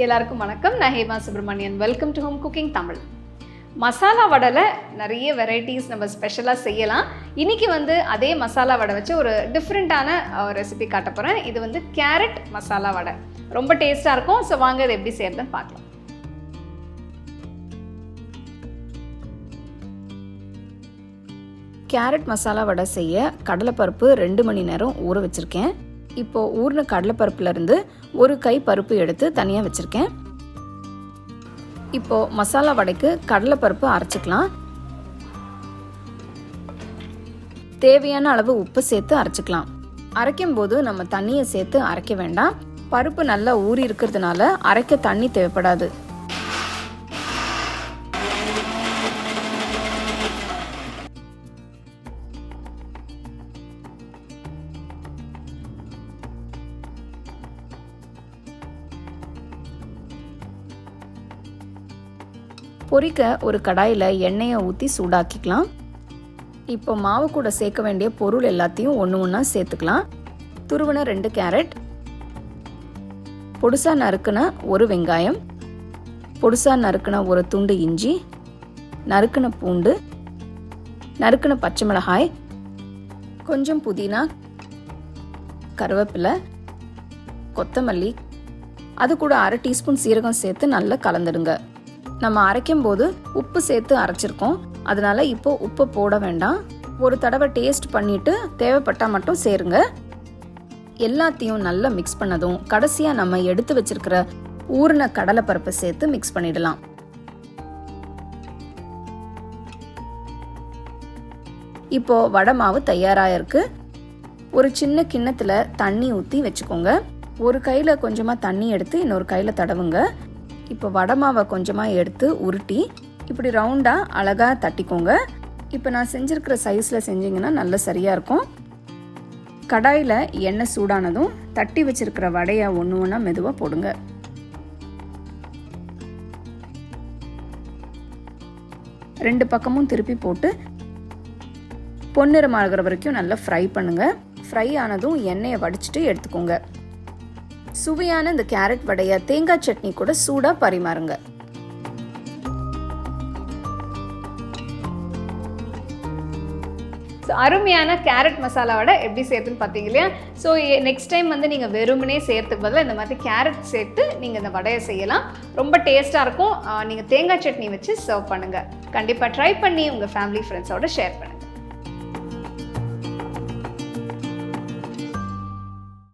எல்லாருக்கும் வணக்கம். நான் Hema Subramanian welcome to home cooking Tamil masala வடையில் நிறைய வெரைட்டிஸ் நம்ம ஸ்பெஷலாக செய்யலாம். இன்னைக்கு வந்து அதே மசாலா வடை வச்சு ஒரு டிஃப்ரெண்ட்டான ரெசிபி காட்ட போகிறேன் இது வந்து கேரட் மசாலா வடை. ரொம்ப டேஸ்ட்டாக இருக்கும். ஸோ வாங்க இது எப்படி செய்யறதுன்னு பார்க்கலாம். கேரட் மசாலா வடை செய்ய கடலைப்பருப்பு ரெண்டு மணி நேரம் ஊற வச்சுருக்கேன். இப்போது ஊறின கடலைப்பருப்புலேருந்து ஒரு கை பருப்பு எடுத்து தனியாக வச்சுருக்கேன். இப்போது மசாலா வடைக்கு கடலைப்பருப்பு அரைச்சிக்கலாம். தேவையான அளவு உப்பு சேர்த்து அரைச்சிக்கலாம். அரைக்கும் போது நம்ம தண்ணியை சேர்த்து அரைக்க வேண்டாம். பருப்பு நல்லா ஊறி இருக்கிறதுனால அரைக்க தண்ணி தேவைப்படாது. பொரிக்க ஒரு கடாயில் எண்ணெயை ஊற்றி சூடாக்கிக்கலாம். இப்போ மாவு கூட சேர்க்க வேண்டிய பொருள் எல்லாத்தையும் ஒன்று ஒன்றா சேர்த்துக்கலாம். துருவன ரெண்டு கேரட். பொடுசாக நறுக்குன ஒரு வெங்காயம். பொடுசாக நறுக்குன ஒரு துண்டு இஞ்சி. நறுக்குன பூண்டு. நறுக்குன பச்சை மிளகாய். கொஞ்சம் புதினா. கருவேப்பிலை. கொத்தமல்லி. அது கூட அரை டீஸ்பூன் சீரகம் சேர்த்து நல்லா கலந்துடுங்க. நம்ம அரைக்கும் போது உப்பு சேர்த்து அரைச்சிருக்கோம். அதனால இப்போ உப்பு போட வேண்டாம். ஒரு தடவை டேஸ்ட் பண்ணிட்டு தேவைப்பட்டால் மட்டும் சேருங்க. எல்லாத்தையும் நல்லா மிக்ஸ் பண்ணதும் கடைசியாக நம்ம எடுத்து வச்சிருக்கிற ஊறின கடலைப்பருப்பை சேர்த்து மிக்ஸ் பண்ணிடலாம். இப்போ வடை மாவு தயாராக இருக்கு. ஒரு சின்ன கிண்ணத்தில் தண்ணி ஊற்றி வச்சுக்கோங்க. ஒரு கையில் கொஞ்சமாக தண்ணி எடுத்து இன்னொரு கையில் தடவுங்க. இப்போ வடை மாவை கொஞ்சமாக எடுத்து உருட்டி இப்படி ரவுண்டாக அழகாக தட்டிக்கோங்க. இப்போ நான் செஞ்சுருக்கிற சைஸில் செஞ்சிங்கன்னா நல்ல சரியாக இருக்கும். கடாயில் எண்ணெய் சூடானதும் தட்டி வச்சுருக்கிற வடையை ஒன்று ஒன்றா மெதுவாக போடுங்க. ரெண்டு பக்கமும் திருப்பி போட்டு பொன்னிறமாகிற வரைக்கும் நல்லா ஃப்ரை பண்ணுங்கள் ஃப்ரை ஆனதும் எண்ணெயை வடிச்சிட்டு எடுத்துக்கோங்க. சுவையான இந்த கேரட் வடைய தேங்காய் சட்னி கூட சூடாக பரிமாறுங்க. ஸோ அருமையான கேரட் மசாலா வடை எப்படி சேர்த்துன்னு பார்த்தீங்க இல்லையா? ஸோ நெக்ஸ்ட் டைம் வந்து நீங்கள் வெறுமனே சேர்த்துக்கு பதிலாக இந்த மாதிரி கேரட் சேர்த்து நீங்கள் இந்த வடையை செய்யலாம். ரொம்ப டேஸ்ட்டாக இருக்கும். நீங்கள் தேங்காய் சட்னி வச்சு சர்வ் பண்ணுங்கள் கண்டிப்பாக ட்ரை பண்ணி உங்கள் ஃபேமிலி ஃப்ரெண்ட்ஸோட ஷேர் பண்ணுங்கள்